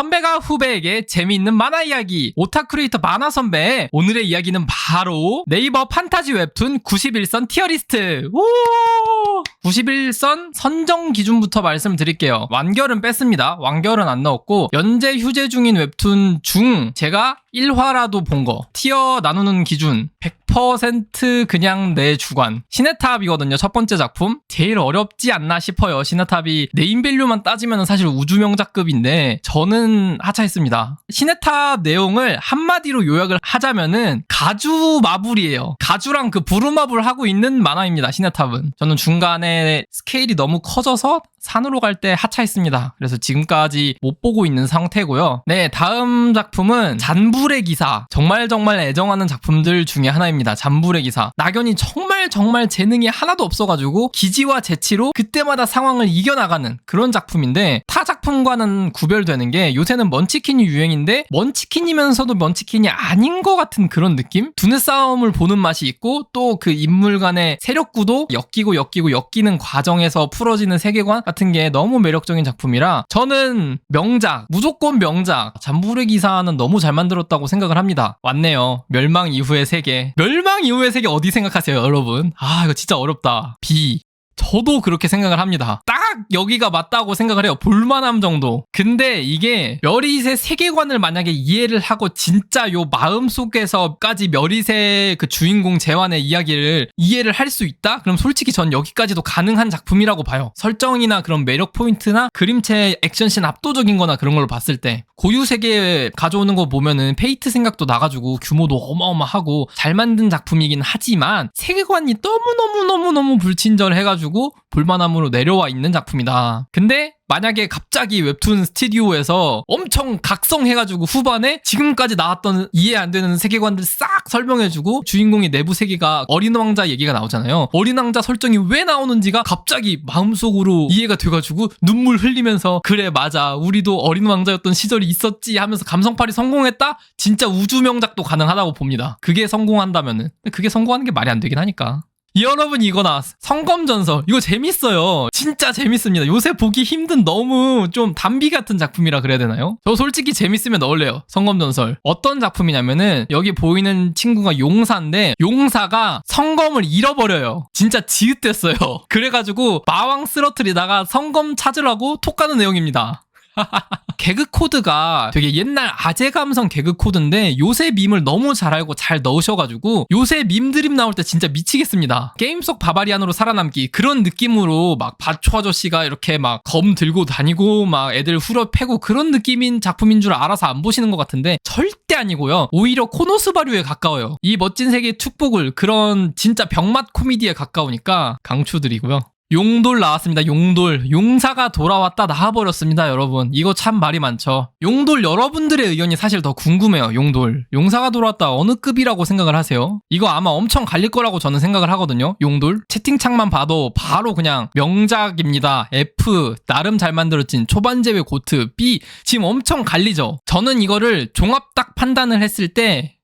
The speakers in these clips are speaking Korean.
선배가 후배에게 재미있는 만화 이야기 오타 크리에이터 만화 선배 오늘의 이야기는 바로 네이버 판타지 웹툰 91선 티어리스트. 오! 91선 선정 기준부터 말씀드릴게요. 완결은 뺐습니다. 완결은 안 넣었고 연재 휴재 중인 웹툰 중 제가 1화라도 본 거. 티어 나누는 기준 100% 그냥 내 주관. 시네탑이거든요 첫 번째 작품. 제일 어렵지 않나 싶어요. 시네탑이 네임밸류만 따지면 사실 우주명작급인데 저는 하차했습니다. 시네탑 내용을 한마디로 요약을 하자면은 가주 마블이에요. 가주랑 그 부루마블 하고 있는 만화입니다 시네탑은. 저는 중간에 스케일이 너무 커져서 산으로 갈 때 하차했습니다. 그래서 지금까지 못 보고 있는 상태고요. 네, 다음 작품은 잔불의 기사. 정말 정말 애정하는 작품들 중에 하나입니다. 잔불의 기사. 낙연이 정말 정말 재능이 하나도 없어가지고 기지와 재치로 그때마다 상황을 이겨나가는 그런 작품인데 타 작품과는 구별되는 게 요새는 먼치킨이 유행인데 먼치킨이면서도 먼치킨이 아닌 것 같은 그런 느낌? 두뇌 싸움을 보는 맛이 있고 또 그 인물 간의 세력 구도 엮이고 엮이고 엮이는 과정에서 풀어지는 세계관 같은 게 너무 매력적인 작품이라 저는 명작, 무조건 명작. 잠불의 기사는 너무 잘 만들었다고 생각을 합니다. 왔네요. 멸망 이후의 세계. 멸망 이후의 세계 어디 생각하세요, 여러분? 아, 이거 진짜 어렵다. B. 저도 그렇게 생각을 합니다. 딱 여기가 맞다고 생각을 해요. 볼만함 정도. 근데 이게 멸잇의 세계관을 만약에 이해를 하고 진짜 요 마음속에서까지 멸잇의 그 주인공 재환의 이야기를 이해를 할 수 있다? 그럼 솔직히 전 여기까지도 가능한 작품이라고 봐요. 설정이나 그런 매력 포인트나 그림체 액션씬 압도적인 거나 그런 걸로 봤을 때 고유 세계 가져오는 거 보면은 페이트 생각도 나가지고 규모도 어마어마하고 잘 만든 작품이긴 하지만 세계관이 너무너무너무너무 불친절해가지고 볼만함으로 내려와 있는 작품이다. 근데 만약에 갑자기 웹툰 스튜디오에서 엄청 각성해가지고 후반에 지금까지 나왔던 이해 안 되는 세계관들 싹 설명해주고 주인공의 내부 세계가 어린 왕자 얘기가 나오잖아요. 어린 왕자 설정이 왜 나오는지가 갑자기 마음속으로 이해가 돼가지고 눈물 흘리면서 그래 맞아 우리도 어린 왕자였던 시절이 있었지 하면서 감성팔이 성공했다? 진짜 우주 명작도 가능하다고 봅니다. 그게 성공한다면은 그게 성공하는 게 말이 안 되긴 하니까. 여러분 이거 나왔어. 성검전설. 이거 재밌어요. 진짜 재밌습니다. 요새 보기 힘든 너무 좀 담비 같은 작품이라 그래야 되나요? 저 솔직히 재밌으면 넣을래요. 성검전설. 어떤 작품이냐면은 여기 보이는 친구가 용사인데 용사가 성검을 잃어버려요. 진짜 지읒됐어요. 그래가지고 마왕 쓰러트리다가 성검 찾으라고 톡 가는 내용입니다. 개그 코드가 되게 옛날 아재 감성 개그 코드인데 요새 밈을 너무 잘 알고 잘 넣으셔가지고 요새 밈 드림 나올 때 진짜 미치겠습니다. 게임 속 바바리안으로 살아남기 그런 느낌으로 막 바초 아저씨가 이렇게 막 검 들고 다니고 막 애들 후려 패고 그런 느낌인 작품인 줄 알아서 안 보시는 것 같은데 절대 아니고요. 오히려 코노스바류에 가까워요. 이 멋진 세계의 축복을 그런 진짜 병맛 코미디에 가까우니까 강추드리고요. 용돌 나왔습니다. 용돌. 용사가 돌아왔다 나와버렸습니다, 여러분. 이거 참 말이 많죠. 용돌 여러분들의 의견이 사실 더 궁금해요, 용돌. 용사가 돌아왔다 어느 급이라고 생각을 하세요? 이거 아마 엄청 갈릴 거라고 저는 생각을 하거든요, 용돌. 채팅창만 봐도 바로 그냥 명작입니다. F, 나름 잘 만들어진 초반제외 고트, B, 지금 엄청 갈리죠? 저는 이거를 종합 딱 판단을 했을 때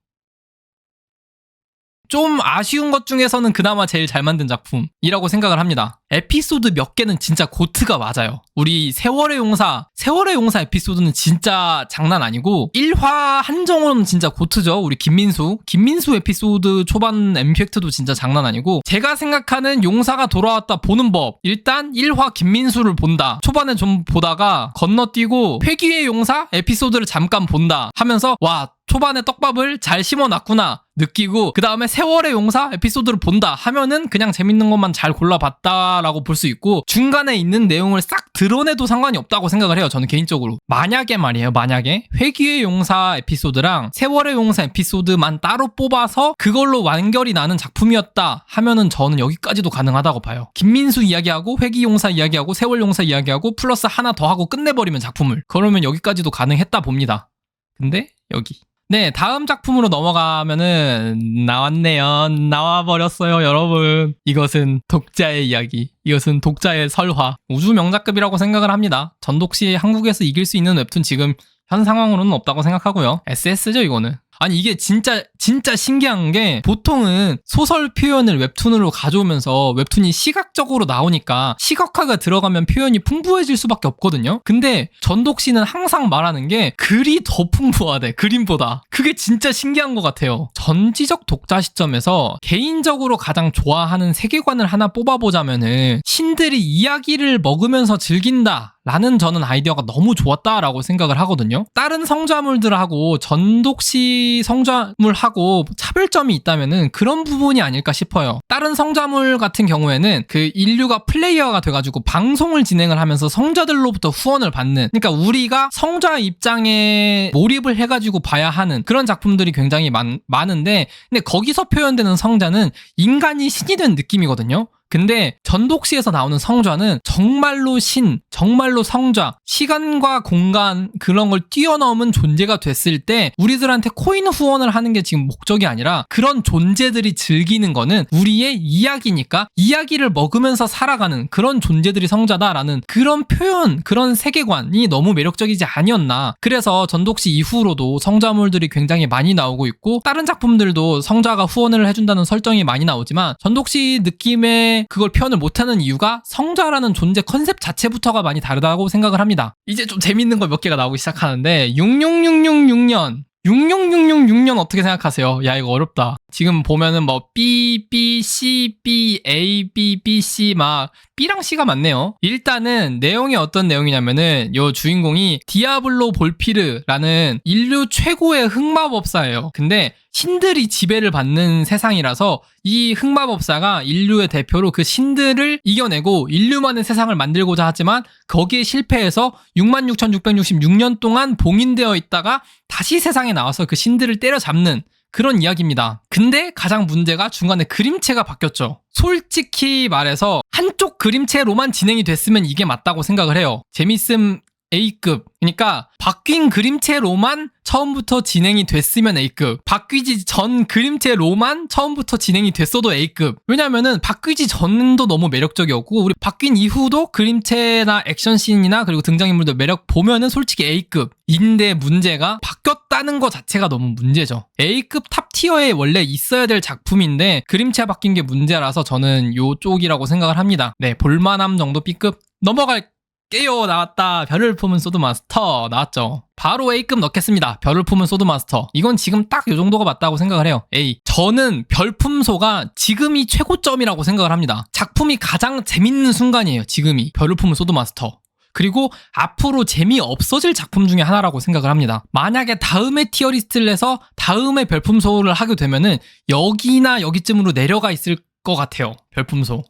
좀 아쉬운 것 중에서는 그나마 제일 잘 만든 작품이라고 생각을 합니다. 에피소드 몇 개는 진짜 고트가 맞아요. 우리 세월의 용사, 세월의 용사 에피소드는 진짜 장난 아니고 1화 한정으로는 진짜 고트죠. 우리 김민수. 김민수 에피소드 초반 엠팩트도 진짜 장난 아니고 제가 생각하는 용사가 돌아왔다 보는 법. 일단 1화 김민수를 본다. 초반에 좀 보다가 건너뛰고 회귀의 용사 에피소드를 잠깐 본다 하면서 와 초반에 떡밥을 잘 심어놨구나 느끼고 그 다음에 세월의 용사 에피소드를 본다 하면은 그냥 재밌는 것만 잘 골라봤다라고 볼 수 있고 중간에 있는 내용을 싹 드러내도 상관이 없다고 생각을 해요 저는 개인적으로. 만약에 말이에요 만약에 회귀의 용사 에피소드랑 세월의 용사 에피소드만 따로 뽑아서 그걸로 완결이 나는 작품이었다 하면은 저는 여기까지도 가능하다고 봐요. 김민수 이야기하고 회귀 용사 이야기하고 세월 용사 이야기하고 플러스 하나 더 하고 끝내버리면 작품을. 그러면 여기까지도 가능했다 봅니다. 근데 여기 네, 다음 작품으로 넘어가면은 나왔네요. 나와버렸어요, 여러분. 이것은 독자의 이야기. 이것은 독자의 설화. 우주 명작급이라고 생각을 합니다. 전독시 한국에서 이길 수 있는 웹툰 지금 현 상황으로는 없다고 생각하고요. SS죠, 이거는. 아니 이게 진짜 진짜 신기한 게 보통은 소설 표현을 웹툰으로 가져오면서 웹툰이 시각적으로 나오니까 시각화가 들어가면 표현이 풍부해질 수밖에 없거든요. 근데 전독 씨는 항상 말하는 게 글이 더 풍부하대 그림보다. 그게 진짜 신기한 것 같아요. 전지적 독자 시점에서 개인적으로 가장 좋아하는 세계관을 하나 뽑아보자면은 신들이 이야기를 먹으면서 즐긴다. 라는 저는 아이디어가 너무 좋았다라고 생각을 하거든요. 다른 성좌물들하고 전독시 성좌물하고 차별점이 있다면은 그런 부분이 아닐까 싶어요. 다른 성좌물 같은 경우에는 그 인류가 플레이어가 돼가지고 방송을 진행을 하면서 성자들로부터 후원을 받는 그러니까 우리가 성좌 입장에 몰입을 해가지고 봐야 하는 그런 작품들이 굉장히 많, 많은데 근데 거기서 표현되는 성자는 인간이 신이 된 느낌이거든요. 근데 전독시에서 나오는 성좌는 정말로 신, 정말로 성좌, 시간과 공간 그런 걸 뛰어넘은 존재가 됐을 때 우리들한테 코인 후원을 하는 게 지금 목적이 아니라 그런 존재들이 즐기는 거는 우리의 이야기니까 이야기를 먹으면서 살아가는 그런 존재들이 성자다라는 그런 표현, 그런 세계관이 너무 매력적이지 아니었나. 그래서 전독시 이후로도 성자물들이 굉장히 많이 나오고 있고 다른 작품들도 성자가 후원을 해준다는 설정이 많이 나오지만 전독시 느낌의 그걸 표현을 못하는 이유가 성자라는 존재 컨셉 자체부터가 많이 다르다고 생각을 합니다. 이제 좀 재밌는 거 몇 개가 나오기 시작하는데 66666년 66666년 어떻게 생각하세요? 야 이거 어렵다. 지금 보면은 뭐 B, B, C, B, A, B, B, C 막 B랑 C가 많네요. 일단은 내용이 어떤 내용이냐면은 요 주인공이 디아블로 볼피르라는 인류 최고의 흑마법사예요. 근데 신들이 지배를 받는 세상이라서 이 흑마법사가 인류의 대표로 그 신들을 이겨내고 인류만의 세상을 만들고자 하지만 거기에 실패해서 66,666년 동안 봉인되어 있다가 다시 세상에 나와서 그 신들을 때려잡는 그런 이야기입니다. 근데 가장 문제가 중간에 그림체가 바뀌었죠. 솔직히 말해서 한쪽 그림체로만 진행이 됐으면 이게 맞다고 생각을 해요. 재밌음 A급. 그러니까 바뀐 그림체로만 처음부터 진행이 됐으면 A급. 바뀌지 전 그림체로만 처음부터 진행이 됐어도 A급. 왜냐면은 바뀌지 전도 너무 매력적이었고 우리 바뀐 이후도 그림체나 액션씬이나 그리고 등장인물들 매력 보면은 솔직히 A급. 인데 문제가 바뀌었 다는 것 자체가 너무 문제죠. A급 탑 티어에 원래 있어야 될 작품인데 그림체 바뀐 게 문제라서 저는 요쪽이라고 생각을 합니다. 네, 볼만함 정도 B급 넘어갈 깨요. 나왔다. 별을 품은 소드마스터 나왔죠. 바로 A급 넣겠습니다. 별을 품은 소드마스터. 이건 지금 딱 요 정도가 맞다고 생각을 해요. A. 저는 별품소가 지금이 최고점이라고 생각을 합니다. 작품이 가장 재밌는 순간이에요 지금이. 별을 품은 소드마스터 그리고 앞으로 재미없어질 작품 중에 하나라고 생각을 합니다. 만약에 다음에 티어리스트를 해서 다음에 별품 소를 하게 되면은 여기나 여기쯤으로 내려가 있을 것 같아요. 별품소.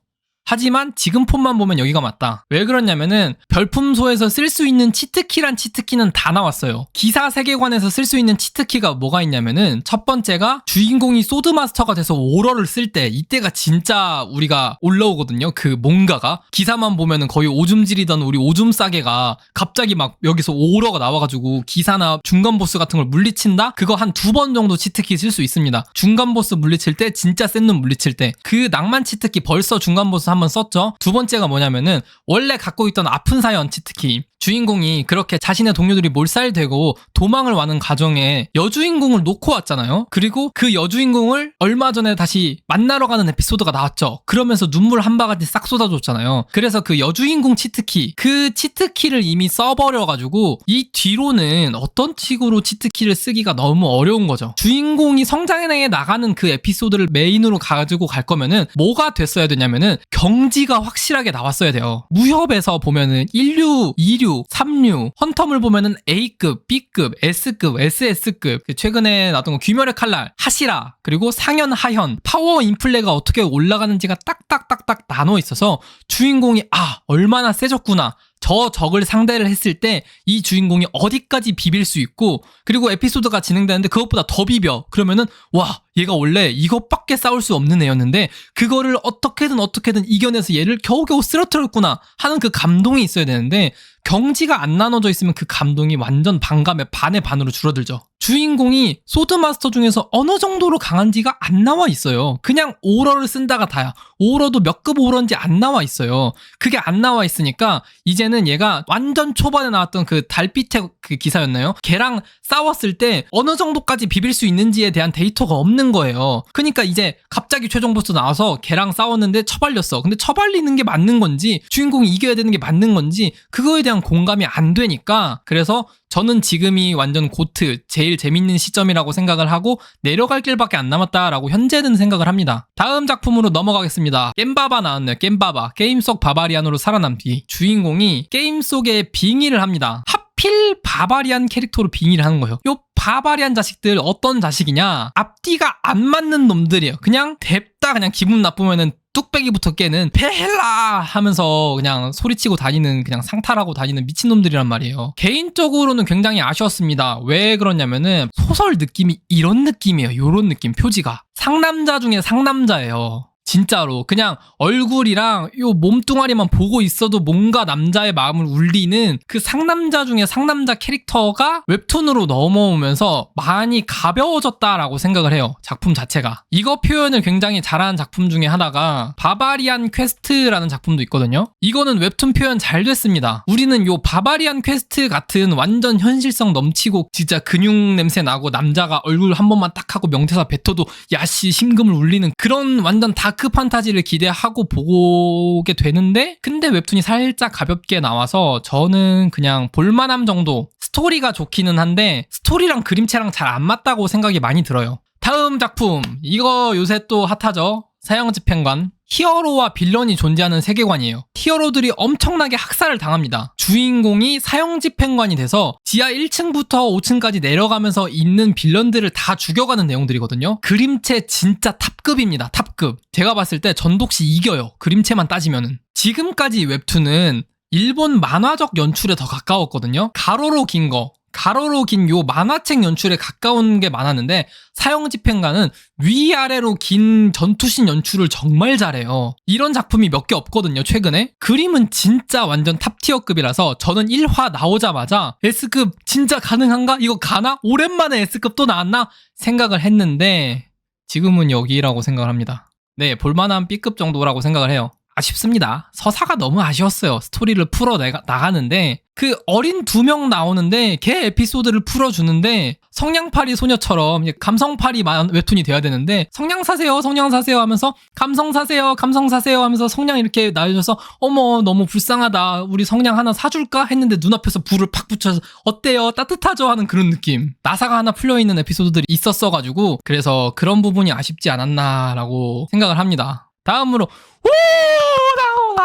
하지만 지금 폰만 보면 여기가 맞다. 왜 그러냐면은 별품소에서 쓸 수 있는 치트키란 치트키는 다 나왔어요. 기사 세계관에서 쓸 수 있는 치트키가 뭐가 있냐면은 첫 번째가 주인공이 소드마스터가 돼서 오러를 쓸 때 이때가 진짜 우리가 올라오거든요. 그 뭔가가 기사만 보면은 거의 오줌 지리던 우리 오줌 싸개가 갑자기 막 여기서 오러가 나와가지고 기사나 중간 보스 같은 걸 물리친다? 그거 한 두 번 정도 치트키 쓸 수 있습니다. 중간 보스 물리칠 때 진짜 센 놈 물리칠 때 그 낭만 치트키 벌써 중간 보스 한번 썼죠. 두 번째가 뭐냐면은 원래 갖고 있던 아픈 사연 치트키 주인공이 그렇게 자신의 동료들이 몰살되고 도망을 와는 가정에 여주인공을 놓고 왔잖아요. 그리고 그 여주인공을 얼마 전에 다시 만나러 가는 에피소드가 나왔죠. 그러면서 눈물 한 바가지 싹 쏟아줬잖아요. 그래서 그 여주인공 치트키, 그 치트키를 이미 써버려가지고 이 뒤로는 어떤 식으로 치트키를 쓰기가 너무 어려운 거죠. 주인공이 성장해 나가는 그 에피소드를 메인으로 가지고 갈 거면은 뭐가 됐어야 되냐면은 경 지가 확실하게 나왔어야 돼요. 무협에서 보면은 1류, 2류, 3류, 헌텀을 보면은 A급, B급, S급, SS급, 최근에 나왔던 거 귀멸의 칼날, 하시라, 그리고 상현, 하현, 파워 인플레가 어떻게 올라가는지가 딱딱딱딱 나눠 있어서 주인공이 아, 얼마나 세졌구나. 저 적을 상대를 했을 때 이 주인공이 어디까지 비빌 수 있고 그리고 에피소드가 진행되는데 그것보다 더 비벼 그러면은 와 얘가 원래 이것밖에 싸울 수 없는 애였는데 그거를 어떻게든 어떻게든 이겨내서 얘를 겨우겨우 쓰러뜨렸구나 하는 그 감동이 있어야 되는데 경지가 안 나눠져 있으면 그 감동이 완전 반감에 반의 반으로 줄어들죠. 주인공이 소드마스터 중에서 어느 정도로 강한지가 안 나와 있어요. 그냥 오러를 쓴다가 다야. 오로도 몇 급 오로인지 안 나와 있어요. 그게 안 나와 있으니까 이제는 얘가 완전 초반에 나왔던 그 달빛의 그 기사였나요? 걔랑 싸웠을 때 어느 정도까지 비빌 수 있는지에 대한 데이터가 없는 거예요. 그러니까 이제 갑자기 최종 보스 나와서 걔랑 싸웠는데 처발렸어. 근데 처발리는 게 맞는 건지 주인공이 이겨야 되는 게 맞는 건지 그거에 대한 공감이 안 되니까 그래서 저는 지금이 완전 고트 제일 재밌는 시점이라고 생각을 하고 내려갈 길밖에 안 남았다라고 현재는 생각을 합니다. 다음 작품으로 넘어가겠습니다. 겜바바 나왔네요. 겜바바. 게임 속 바바리안으로 살아남 뒤 주인공이 게임 속에 빙의를 합니다. 하필 바바리안 캐릭터로 빙의를 하는 거예요. 요 바바리안 자식들 어떤 자식이냐? 앞뒤가 안 맞는 놈들이에요. 그냥 뎁다 그냥 기분 나쁘면은 뚝배기부터 깨는 페헬라 하면서 그냥 소리치고 다니는 그냥 상탈하고 다니는 미친놈들이란 말이에요. 개인적으로는 굉장히 아쉬웠습니다. 왜 그러냐면은 소설 느낌이 이런 느낌이에요. 요런 느낌 표지가. 상남자 중에 상남자예요. 진짜로 그냥 얼굴이랑 요 몸뚱아리만 보고 있어도 뭔가 남자의 마음을 울리는 그 상남자 중에 상남자 캐릭터가 웹툰으로 넘어오면서 많이 가벼워졌다라고 생각을 해요. 작품 자체가. 이거 표현을 굉장히 잘하는 작품 중에 하나가 바바리안 퀘스트라는 작품도 있거든요. 이거는 웹툰 표현 잘 됐습니다. 우리는 요 바바리안 퀘스트 같은 완전 현실성 넘치고 진짜 근육 냄새 나고 남자가 얼굴 한 번만 딱 하고 명대사 뱉어도 야씨 심금을 울리는 그런 완전 다크 판타지를 기대하고 보게 되는데 근데 웹툰이 살짝 가볍게 나와서 저는 그냥 볼만함 정도 스토리가 좋기는 한데 스토리랑 그림체랑 잘 안 맞다고 생각이 많이 들어요. 다음 작품 이거 요새 또 핫하죠. 사형 집행관 히어로와 빌런이 존재하는 세계관이에요. 히어로들이 엄청나게 학살을 당합니다. 주인공이 사형 집행관이 돼서 지하 1층부터 5층까지 내려가면서 있는 빌런들을 다 죽여가는 내용들이거든요. 그림체 진짜 탑급입니다. 탑급. 제가 봤을 때 전독시 이겨요. 그림체만 따지면은. 지금까지 웹툰은 일본 만화적 연출에 더 가까웠거든요. 가로로 긴 거. 가로로 긴 요 만화책 연출에 가까운 게 많았는데 사형 집행관은 위아래로 긴 전투신 연출을 정말 잘해요. 이런 작품이 몇 개 없거든요, 최근에. 그림은 진짜 완전 탑티어급이라서 저는 1화 나오자마자 S급 진짜 가능한가? 이거 가나? 오랜만에 S급 또 나왔나? 생각을 했는데 지금은 여기라고 생각을 합니다. 네, 볼만한 B급 정도라고 생각을 해요. 아쉽습니다. 서사가 너무 아쉬웠어요. 스토리를 풀어 나가는데. 그 어린 두 명 나오는데 걔 에피소드를 풀어주는데 성냥팔이 소녀처럼 감성팔이 만- 웹툰이 돼야 되는데 성냥 사세요 성냥 사세요 하면서 감성 사세요 감성 사세요 하면서 성냥 이렇게 나눠줘서 어머 너무 불쌍하다. 우리 성냥 하나 사줄까? 했는데 눈앞에서 불을 팍 붙여서 어때요? 따뜻하죠? 하는 그런 느낌. 나사가 하나 풀려있는 에피소드들이 있었어가지고 그래서 그런 부분이 아쉽지 않았나라고 생각을 합니다. 다음으로 오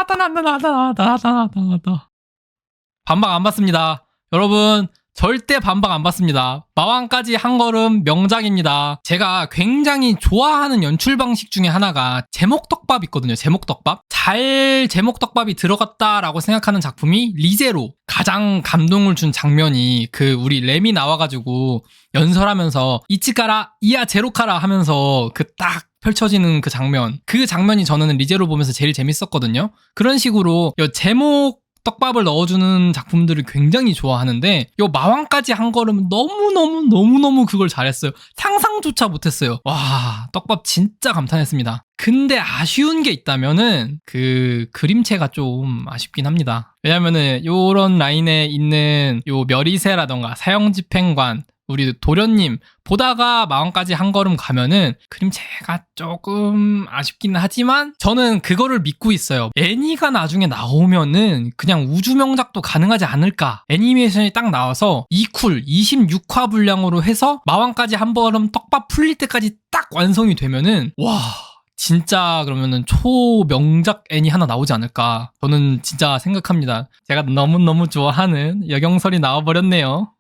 나왔다 반박 안 받습니다. 여러분, 절대 반박 안 받습니다. 마왕까지 한 걸음 명작입니다. 제가 굉장히 좋아하는 연출 방식 중에 하나가 제목떡밥 있거든요. 제목떡밥. 잘 제목떡밥이 들어갔다라고 생각하는 작품이 리제로. 가장 감동을 준 장면이 그 우리 램이 나와가지고 연설하면서 이치카라, 이야 제로카라 하면서 그 딱 펼쳐지는 그 장면. 그 장면이 저는 리제로 보면서 제일 재밌었거든요. 그런 식으로 요 제목 떡밥을 넣어주는 작품들을 굉장히 좋아하는데 요 마왕까지 한 걸음 너무너무 너무너무 그걸 잘했어요. 상상조차 못했어요. 와 떡밥 진짜 감탄했습니다. 근데 아쉬운 게 있다면은 그 그림체가 좀 아쉽긴 합니다. 왜냐면은 요런 라인에 있는 요 멸이새라던가 사형집행관 우리 도련님 보다가 마음까지 한 걸음 가면은 그림체가 조금 아쉽긴 하지만 저는 그거를 믿고 있어요. 애니가 나중에 나오면은 그냥 우주 명작도 가능하지 않을까. 애니메이션이 딱 나와서 2쿨 26화 분량으로 해서 마왕까지 한 걸음 떡밥 풀릴 때까지 딱 완성이 되면은 와 진짜 그러면은 초명작 애니 하나 나오지 않을까. 저는 진짜 생각합니다. 제가 너무너무 좋아하는 여경설이 나와버렸네요.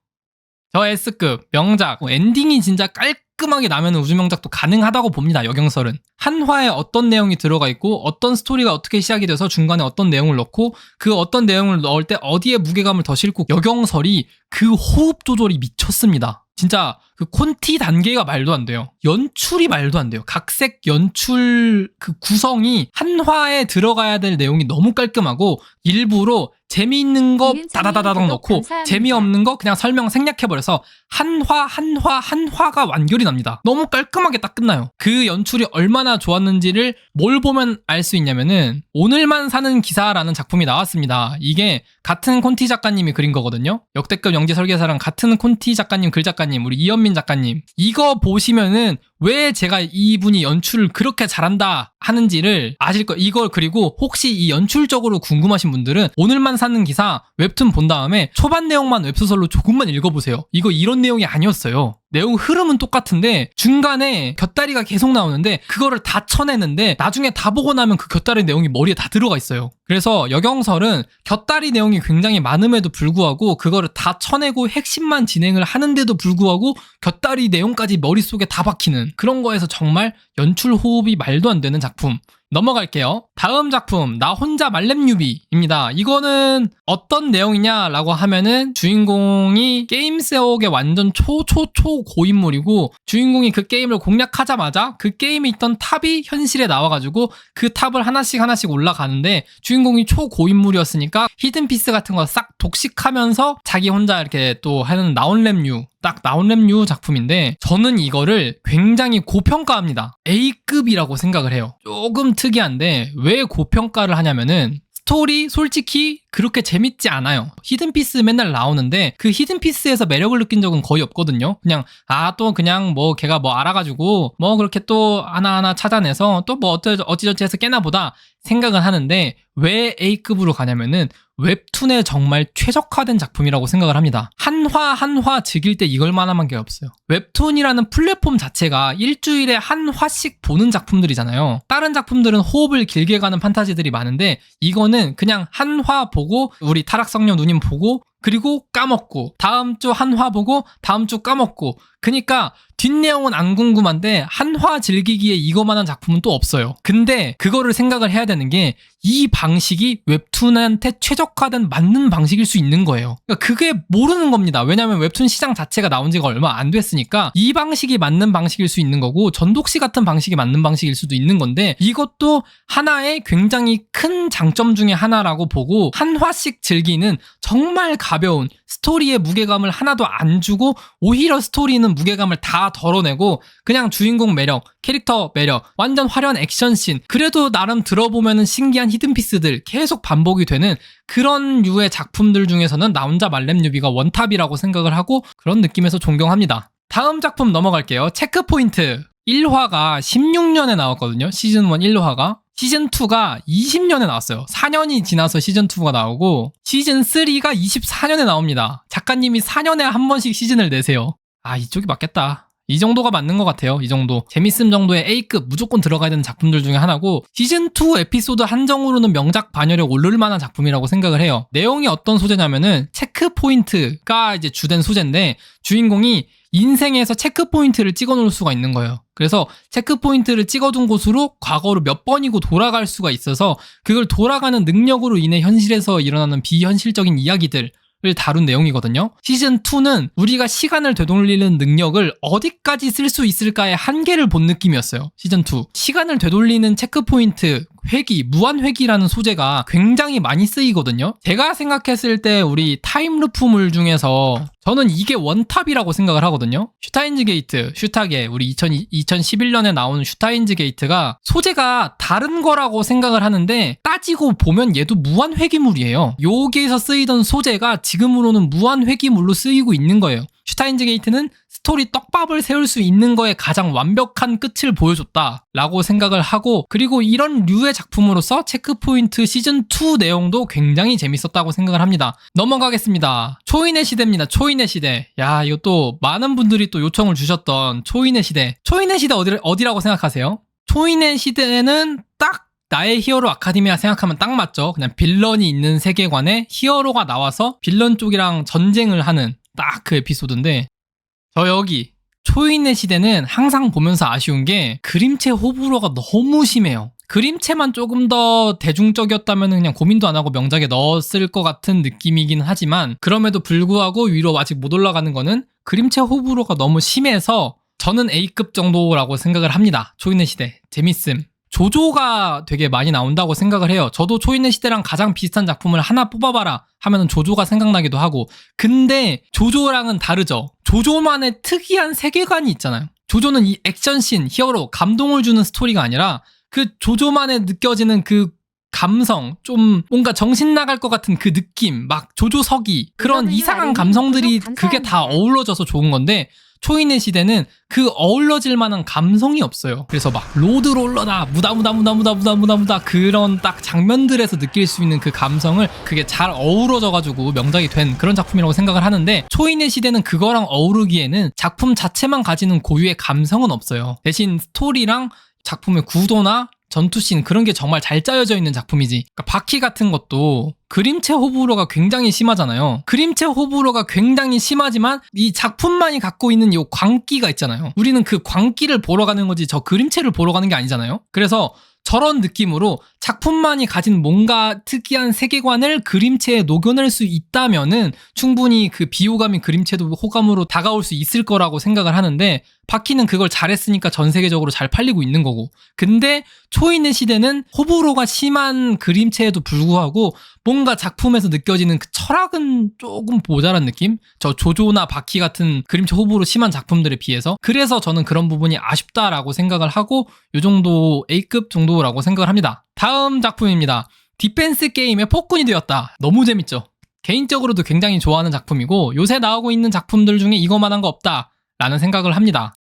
저 S급 명작 뭐 엔딩이 진짜 깔끔하게 나면 우주 명작도 가능하다고 봅니다. 여경설은 한 화에 어떤 내용이 들어가 있고 어떤 스토리가 어떻게 시작이 돼서 중간에 어떤 내용을 넣고 그 어떤 내용을 넣을 때 어디에 무게감을 더 싣고 여경설이 그 호흡 조절이 미쳤습니다. 진짜 그 콘티 단계가 말도 안 돼요. 연출이 말도 안 돼요. 각색 연출 그 구성이 한화에 들어가야 될 내용이 너무 깔끔하고 일부러 재미있는 거 이은찬님 다다다닥 구독 넣고 감사합니다. 재미없는 거 그냥 설명 생략해버려서 한화 한화 한화가 완결이 납니다. 너무 깔끔하게 딱 끝나요. 그 연출이 얼마나 좋았는지를 뭘 보면 알 수 있냐면은 오늘만 사는 기사라는 작품이 나왔습니다. 이게 같은 콘티 작가님이 그린 거거든요. 역대급 영재 설계사랑 같은 콘티 작가님 글 작가님 우리 이현민 작가님 이거 보시면은 왜 제가 이분이 연출을 그렇게 잘한다 하는지를 아실 거예요. 이걸 그리고 혹시 이 연출적으로 궁금하신 분들은 오늘만 사는 기사 웹툰 본 다음에 초반 내용만 웹소설로 조금만 읽어보세요. 이거 이런 내용이 아니었어요. 내용 흐름은 똑같은데 중간에 곁다리가 계속 나오는데 그거를 다 쳐내는데 나중에 다 보고 나면 그 곁다리 내용이 머리에 다 들어가 있어요. 그래서 여경설은 곁다리 내용이 굉장히 많음에도 불구하고 그거를 다 쳐내고 핵심만 진행을 하는데도 불구하고 곁다리 내용까지 머릿속에 다 박히는 그런 거에서 정말 연출 호흡이 말도 안 되는 작품. 넘어갈게요. 다음 작품 나 혼자 말렙유비입니다. 이거는 어떤 내용이냐라고 하면은 주인공이 게임 세옥의 완전 초초초 고인물이고 주인공이 그 게임을 공략하자마자 그 게임에 있던 탑이 현실에 나와가지고 그 탑을 하나씩 하나씩 올라가는데 주인공이 초 고인물이었으니까 히든 피스 같은 거 싹 독식하면서 자기 혼자 이렇게 또 하는 나온랩류 딱 나온 랩류 작품인데 저는 이거를 굉장히 고평가합니다. A급이라고 생각을 해요. 조금 특이한데 왜 고평가를 하냐면은 스토리 솔직히 그렇게 재밌지 않아요. 히든피스 맨날 나오는데 그 히든피스에서 매력을 느낀 적은 거의 없거든요. 그냥 아 또 그냥 뭐 걔가 뭐 알아가지고 뭐 그렇게 또 하나하나 찾아내서 또 뭐 어쩌 어찌저찌 해서 깨나 보다 생각은 하는데 왜 A급으로 가냐면은 웹툰에 정말 최적화된 작품이라고 생각을 합니다. 한화 한화 즐길 때 이걸 만한 게 없어요. 웹툰이라는 플랫폼 자체가 일주일에 한 화씩 보는 작품들이잖아요. 다른 작품들은 호흡을 길게 가는 판타지들이 많은데 이거는 그냥 한 화 보고 우리 타락성녀 누님 보고 그리고 까먹고 다음 주 한화 보고 다음 주 까먹고 그니까 뒷내용은 안 궁금한데 한화 즐기기에 이거만한 작품은 또 없어요. 근데 그거를 생각을 해야 되는 게 이 방식이 웹툰한테 최적화된 맞는 방식일 수 있는 거예요. 그러니까 그게 모르는 겁니다. 왜냐하면 웹툰 시장 자체가 나온 지가 얼마 안 됐으니까 이 방식이 맞는 방식일 수 있는 거고 전독시 같은 방식이 맞는 방식일 수도 있는 건데 이것도 하나의 굉장히 큰 장점 중에 하나라고 보고 한 화씩 즐기는 정말 가벼운 스토리의 무게감을 하나도 안 주고 오히려 스토리는 무게감을 다 덜어내고 그냥 주인공 매력, 캐릭터 매력, 완전 화려한 액션씬 그래도 나름 들어보면은 신기한 히든피스들 계속 반복이 되는 그런 류의 작품들 중에서는 나 혼자 말렙유비가 원탑이라고 생각을 하고 그런 느낌에서 존경합니다. 다음 작품 넘어갈게요. 체크포인트 1화가 16년에 나왔거든요. 시즌 1 1화가. 시즌 2가 20년에 나왔어요. 4년이 지나서 시즌 2가 나오고 시즌 3가 24년에 나옵니다. 작가님이 4년에 한 번씩 시즌을 내세요. 아 이쪽이 맞겠다. 이 정도가 맞는 것 같아요. 이 정도. 재밌음 정도의 A급 무조건 들어가야 되는 작품들 중에 하나고 시즌2 에피소드 한정으로는 명작 반열에 오를 만한 작품이라고 생각을 해요. 내용이 어떤 소재냐면은 체크포인트가 이제 주된 소재인데 주인공이 인생에서 체크포인트를 찍어 놓을 수가 있는 거예요. 그래서 체크포인트를 찍어둔 곳으로 과거로 몇 번이고 돌아갈 수가 있어서 그걸 돌아가는 능력으로 인해 현실에서 일어나는 비현실적인 이야기들 을 다룬 내용이거든요. 시즌 2는 우리가 시간을 되돌리는 능력을 어디까지 쓸 수 있을까의 한계를 본 느낌이었어요. 시즌 2. 시간을 되돌리는 체크포인트 회기, 무한 회기라는 소재가 굉장히 많이 쓰이거든요. 제가 생각했을 때 우리 타임루프물 중에서 저는 이게 원탑이라고 생각을 하거든요. 슈타인즈 게이트, 슈타게, 우리 2000, 2011년에 나온 슈타인즈 게이트가 소재가 다른 거라고 생각을 하는데 따지고 보면 얘도 무한 회기물이에요. 여기에서 쓰이던 소재가 지금으로는 무한 회기물로 쓰이고 있는 거예요. 슈타인즈 게이트는 스토리 떡밥을 세울 수 있는 거에 가장 완벽한 끝을 보여줬다라고 생각을 하고 그리고 이런 류의 작품으로서 체크포인트 시즌2 내용도 굉장히 재밌었다고 생각을 합니다. 넘어가겠습니다. 초인의 시대입니다. 초인의 시대. 야, 이것도 많은 분들이 또 요청을 주셨던 초인의 시대. 초인의 시대 어디, 어디라고 생각하세요? 초인의 시대는 딱 나의 히어로 아카데미아 생각하면 딱 맞죠. 그냥 빌런이 있는 세계관에 히어로가 나와서 빌런 쪽이랑 전쟁을 하는 딱 그 에피소드인데 저 여기 초인의 시대는 항상 보면서 아쉬운 게 그림체 호불호가 너무 심해요. 그림체만 조금 더 대중적이었다면 그냥 고민도 안 하고 명작에 넣었을 것 같은 느낌이긴 하지만 그럼에도 불구하고 위로 아직 못 올라가는 거는 그림체 호불호가 너무 심해서 저는 A급 정도라고 생각을 합니다. 초인의 시대. 재밌음. 조조가 되게 많이 나온다고 생각을 해요. 저도 초인의 시대랑 가장 비슷한 작품을 하나 뽑아봐라 하면은 조조가 생각나기도 하고. 근데 조조랑은 다르죠. 조조만의 특이한 세계관이 있잖아요. 조조는 이 액션씬, 히어로, 감동을 주는 스토리가 아니라 그 조조만의 느껴지는 그 감성, 좀 뭔가 정신 나갈 것 같은 그 느낌, 막 조조석이 그런 이상한 감성들이 그게 다. 어우러져서 좋은 건데 초인의 시대는 그 어우러질 만한 감성이 없어요. 그래서 막 로드롤러다 무다 무다 무다 무다 무다 무다 무다 그런 딱 장면들에서 느낄 수 있는 그 감성을 그게 잘 어우러져가지고 명작이 된 그런 작품이라고 생각을 하는데 초인의 시대는 그거랑 어우르기에는 작품 자체만 가지는 고유의 감성은 없어요. 대신 스토리랑 작품의 구도나 전투씬 그런 게 정말 잘 짜여져 있는 작품이지. 그러니까 바퀴 같은 것도 그림체 호불호가 굉장히 심하잖아요. 그림체 호불호가 굉장히 심하지만 이 작품만이 갖고 있는 이 광기가 있잖아요. 우리는 그 광기를 보러 가는 거지 저 그림체를 보러 가는 게 아니잖아요. 그래서 저런 느낌으로 작품만이 가진 뭔가 특이한 세계관을 그림체에 녹여낼 수 있다면은 충분히 그 비호감인 그림체도 호감으로 다가올 수 있을 거라고 생각을 하는데 바퀴는 그걸 잘했으니까 전 세계적으로 잘 팔리고 있는 거고 근데 초인의 시대는 호불호가 심한 그림체에도 불구하고 뭔가 작품에서 느껴지는 그 철학은 조금 모자란 느낌? 저 조조나 바퀴 같은 그림체 호불호 심한 작품들에 비해서 그래서 저는 그런 부분이 아쉽다라고 생각을 하고 요 정도 A급 정도라고 생각을 합니다. 다음 작품입니다. 디펜스 게임의 폭군이 되었다. 너무 재밌죠? 개인적으로도 굉장히 좋아하는 작품이고 요새 나오고 있는 작품들 중에 이거만한 거 없다. 라는 생각을 합니다.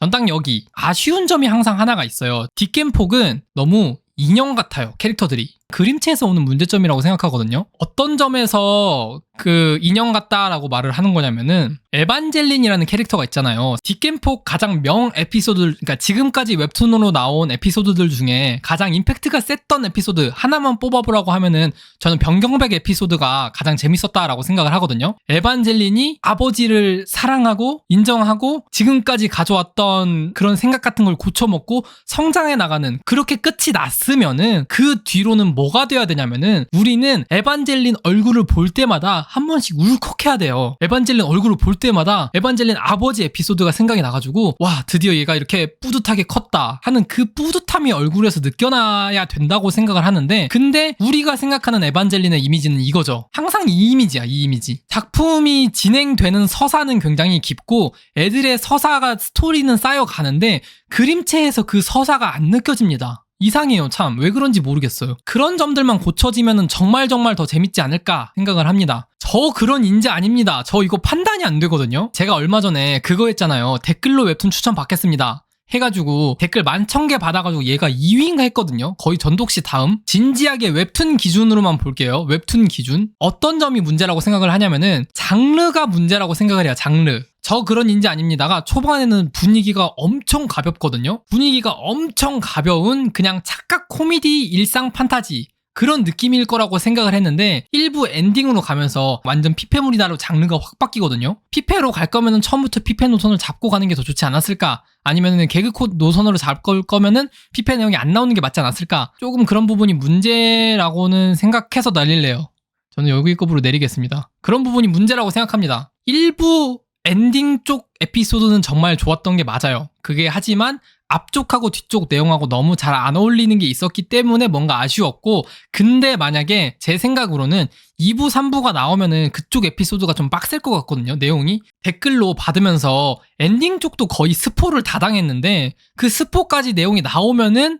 전딱 여기 아쉬운 점이 항상 하나가 있어요. 뒷겜 폭은 너무 인형 같아요. 캐릭터들이. 그림체에서 오는 문제점이라고 생각하거든요. 어떤 점에서 그 인형 같다라고 말을 하는 거냐면은 에반젤린이라는 캐릭터가 있잖아요. 뒷겜폭 가장 명 에피소드, 그러니까 지금까지 웹툰으로 나온 에피소드들 중에 가장 임팩트가 셌던 에피소드 하나만 뽑아보라고 하면은 저는 변경백 에피소드가 가장 재밌었다라고 생각을 하거든요. 에반젤린이 아버지를 사랑하고 인정하고 지금까지 가져왔던 그런 생각 같은 걸 고쳐먹고 성장해 나가는 그렇게 끝이 났으면은 그 뒤로는 뭐가 돼야 되냐면은 우리는 에반젤린 얼굴을 볼 때마다 한 번씩 울컥해야 돼요. 에반젤린 얼굴을 볼 때마다 에반젤린 아버지 에피소드가 생각이 나가지고 와 드디어 얘가 이렇게 뿌듯하게 컸다 하는 그 뿌듯함이 얼굴에서 느껴나야 된다고 생각을 하는데 근데 우리가 생각하는 에반젤린의 이미지는 이거죠. 항상 이 이미지야 이 이미지. 작품이 진행되는 서사는 굉장히 깊고 애들의 서사가 스토리는 쌓여가는데 그림체에서 그 서사가 안 느껴집니다. 이상해요, 참. 왜 그런지 모르겠어요. 그런 점들만 고쳐지면 정말 정말 더 재밌지 않을까 생각을 합니다. 저 그런 인재 아닙니다. 저 이거 판단이 안 되거든요. 제가 얼마 전에 그거 했잖아요. 댓글로 웹툰 추천 받겠습니다. 해가지고 댓글 만천 개 받아가지고 얘가 2위인가 했거든요. 거의 전독시 다음. 진지하게 웹툰 기준으로만 볼게요. 웹툰 기준. 어떤 점이 문제라고 생각을 하냐면은 장르가 문제라고 생각을 해요. 장르. 저 그런 인재 아닙니다가 초반에는 분위기가 엄청 가볍거든요. 분위기가 엄청 가벼운 그냥 착각 코미디 일상 판타지. 그런 느낌일 거라고 생각을 했는데 일부 엔딩으로 가면서 완전 피페물이다로 장르가 확 바뀌거든요. 피페로 갈 거면은 처음부터 피페 노선을 잡고 가는 게 더 좋지 않았을까? 아니면은 개그코 노선으로 잡을 거면은 피페 내용이 안 나오는 게 맞지 않았을까? 조금 그런 부분이 문제라고는 생각해서 날릴래요. 저는 여기 급으로 내리겠습니다. 그런 부분이 문제라고 생각합니다. 일부 엔딩 쪽 에피소드는 정말 좋았던 게 맞아요. 그게 하지만 앞쪽하고 뒤쪽 내용하고 너무 잘 안 어울리는 게 있었기 때문에 뭔가 아쉬웠고 근데 만약에 제 생각으로는 2부, 3부가 나오면은 그쪽 에피소드가 좀 빡셀 것 같거든요. 내용이 댓글로 받으면서 엔딩 쪽도 거의 스포를 다 당했는데 그 스포까지 내용이 나오면은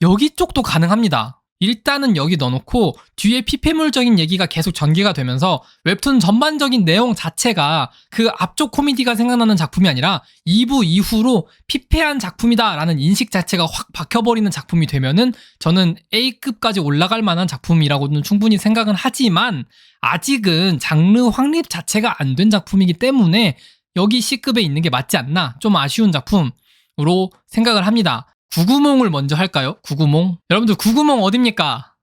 여기 쪽도 가능합니다. 일단은 여기 넣어놓고 뒤에 피폐물적인 얘기가 계속 전개가 되면서 웹툰 전반적인 내용 자체가 그 앞쪽 코미디가 생각나는 작품이 아니라 2부 이후로 피폐한 작품이다라는 인식 자체가 확 박혀버리는 작품이 되면은 저는 A급까지 올라갈 만한 작품이라고는 충분히 생각은 하지만 아직은 장르 확립 자체가 안 된 작품이기 때문에 여기 C급에 있는 게 맞지 않나 좀 아쉬운 작품으로 생각을 합니다. 구구몽을 먼저 할까요? 구구몽? 여러분들 구구몽 어딥니까?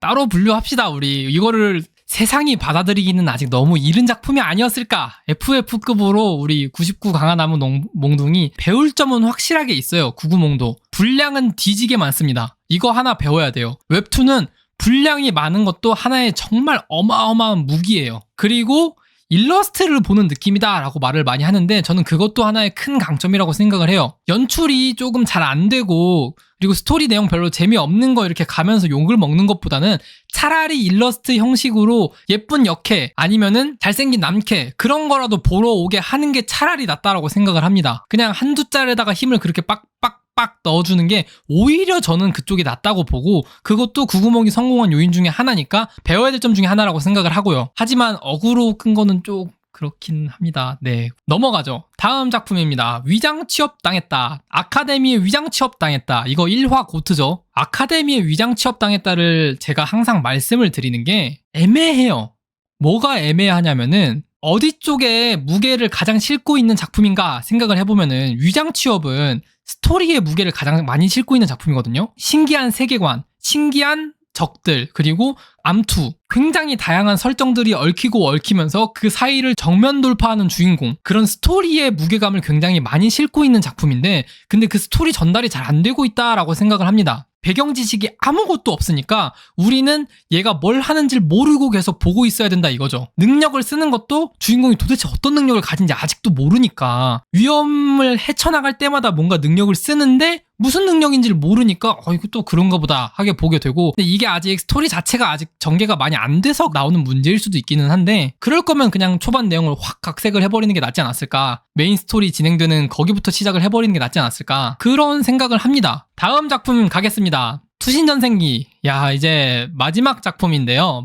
따로 분류합시다 우리 이거를 세상이 받아들이기는 아직 너무 이른 작품이 아니었을까? FF급으로 우리 99 강화나무 농- 몽둥이 배울 점은 확실하게 있어요. 구구몽도 분량은 뒤지게 많습니다. 이거 하나 배워야 돼요. 웹툰은 분량이 많은 것도 하나의 정말 어마어마한 무기예요. 그리고 일러스트를 보는 느낌이다 라고 말을 많이 하는데 저는 그것도 하나의 큰 강점이라고 생각을 해요. 연출이 조금 잘 안 되고 그리고 스토리 내용 별로 재미없는 거 이렇게 가면서 욕을 먹는 것보다는 차라리 일러스트 형식으로 예쁜 역캐 아니면은 잘생긴 남캐 그런 거라도 보러 오게 하는 게 차라리 낫다라고 생각을 합니다. 그냥 한두 짤에다가 힘을 그렇게 빡빡 빡 넣어주는 게 오히려 저는 그쪽이 낫다고 보고 그것도 구구멍이 성공한 요인 중에 하나니까 배워야 될 점 중에 하나라고 생각을 하고요. 하지만 어그로 끈 거는 좀 그렇긴 합니다. 네. 넘어가죠. 다음 작품입니다. 위장 취업 당했다. 아카데미에 위장 취업 당했다. 이거 1화 고트죠. 아카데미에 위장 취업 당했다를 제가 항상 말씀을 드리는 게 애매해요. 뭐가 애매하냐면은 어디 쪽에 무게를 가장 싣고 있는 작품인가 생각을 해보면은 위장 취업은 스토리의 무게를 가장 많이 싣고 있는 작품이거든요. 신기한 세계관, 신기한 적들, 그리고 암투. 굉장히 다양한 설정들이 얽히고 얽히면서 그 사이를 정면 돌파하는 주인공. 그런 스토리의 무게감을 굉장히 많이 싣고 있는 작품인데, 근데 그 스토리 전달이 잘 안 되고 있다라고 생각을 합니다. 배경 지식이 아무것도 없으니까 우리는 얘가 뭘 하는지 모르고 계속 보고 있어야 된다 이거죠. 능력을 쓰는 것도 주인공이 도대체 어떤 능력을 가진지 아직도 모르니까 위험을 헤쳐나갈 때마다 뭔가 능력을 쓰는데 무슨 능력인지를 모르니까 어 이거 또 그런가 보다 하게 보게 되고 근데 이게 아직 스토리 자체가 아직 전개가 많이 안 돼서 나오는 문제일 수도 있기는 한데 그럴 거면 그냥 초반 내용을 확 각색을 해버리는 게 낫지 않았을까? 메인 스토리 진행되는 거기부터 시작을 해버리는 게 낫지 않았을까? 그런 생각을 합니다. 다음 작품 가겠습니다. 투신전생기. 야 이제 마지막 작품인데요.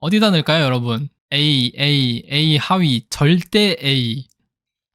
어디다 넣을까요 여러분? A A A 하위 절대 A.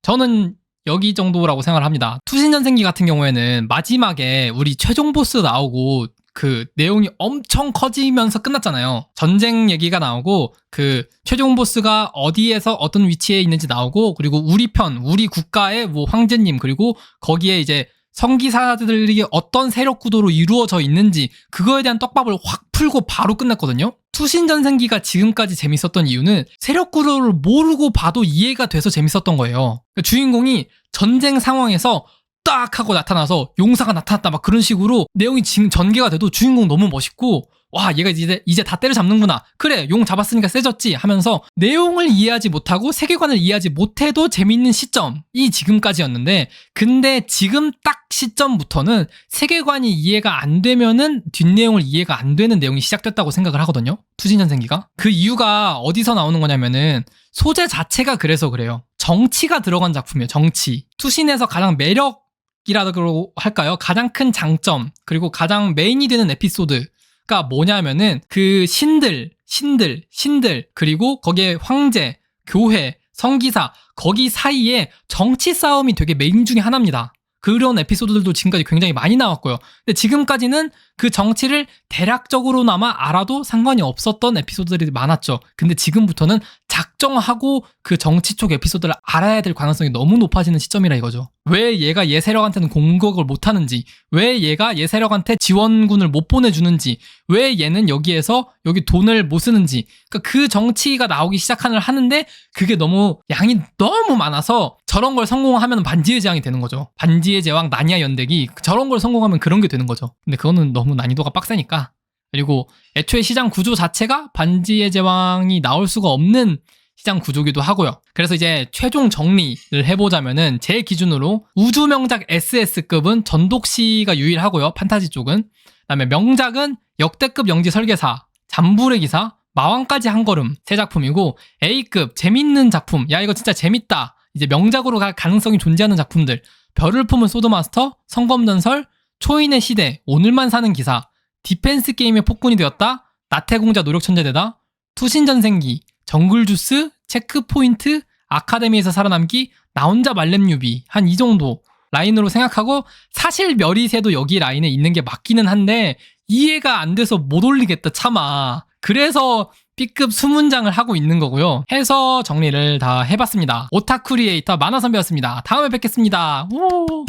저는 여기 정도라고 생각을 합니다. 투신전생기 같은 경우에는 마지막에 우리 최종 보스 나오고 그 내용이 엄청 커지면서 끝났잖아요. 전쟁 얘기가 나오고 그 최종 보스가 어디에서 어떤 위치에 있는지 나오고 그리고 우리 편, 우리 국가의 뭐 황제님 그리고 거기에 이제 성기사들이 어떤 세력 구도로 이루어져 있는지 그거에 대한 떡밥을 확 풀고 바로 끝났거든요. 투신전생기가 지금까지 재밌었던 이유는 세력 구도를 모르고 봐도 이해가 돼서 재밌었던 거예요. 그러니까 주인공이 전쟁 상황에서 딱 하고 나타나서 용사가 나타났다 막 그런 식으로 내용이 지금 전개가 돼도 주인공 너무 멋있고 와 얘가 이제 이제 다 때려잡는구나. 그래 용 잡았으니까 세졌지 하면서 내용을 이해하지 못하고 세계관을 이해하지 못해도 재밌는 시점이 지금까지였는데 근데 지금 딱 시점부터는 세계관이 이해가 안 되면은 뒷내용을 이해가 안 되는 내용이 시작됐다고 생각을 하거든요. 투진전생기가. 그 이유가 어디서 나오는 거냐면은 소재 자체가 그래서 그래요. 정치가 들어간 작품이에요 정치. 투신에서 가장 매력 이라고 할까요? 가장 큰 장점 그리고 가장 메인이 되는 에피소드 가 뭐냐면은 그 신들, 신들, 신들 그리고 거기에 황제, 교회, 성기사 거기 사이에 정치 싸움이 되게 메인 중에 하나입니다. 그런 에피소드들도 지금까지 굉장히 많이 나왔고요. 근데 지금까지는 그 정치를 대략적으로나마 알아도 상관이 없었던 에피소드들이 많았죠. 근데 지금부터는 작정하고 그 정치 쪽 에피소드를 알아야 될 가능성이 너무 높아지는 시점이라 이거죠. 왜 얘가 얘 세력한테는 공격을 못 하는지, 왜 얘가 얘 세력한테 지원군을 못 보내주는지, 왜 얘는 여기에서 여기 돈을 못 쓰는지, 그러니까 그 정치가 나오기 시작하는 하는데 그게 너무 양이 너무 많아서 저런 걸 성공하면 반지의 제왕이 되는 거죠. 반지의 제왕 나니아 연대기 저런 걸 성공하면 그런 게 되는 거죠. 근데 그거는 너무 난이도가 빡세니까. 그리고 애초에 시장 구조 자체가 반지의 제왕이 나올 수가 없는 시장 구조기도 하고요. 그래서 이제 최종 정리를 해보자면은 제 기준으로 우주 명작 SS급은 전독시가 유일하고요. 판타지 쪽은. 그다음에 명작은 역대급 영지 설계사, 잠불의 기사, 마왕까지 한 걸음 세 작품이고 A급 재밌는 작품. 야 이거 진짜 재밌다. 이제 명작으로 갈 가능성이 존재하는 작품들. 별을 품은 소드마스터, 성검전설, 초인의 시대, 오늘만 사는 기사, 디펜스 게임의 폭군이 되었다, 나태공자 노력천재되다, 투신전생기, 정글 주스, 체크포인트, 아카데미에서 살아남기, 나 혼자 말렘유비 한 이 정도 라인으로 생각하고 사실 멸이새도 여기 라인에 있는 게 맞기는 한데 이해가 안 돼서 못 올리겠다 참아. 그래서 B급 수문장을 하고 있는 거고요. 해서 정리를 다 해봤습니다. 오타쿠리에이터 만화선배였습니다. 다음에 뵙겠습니다. 우!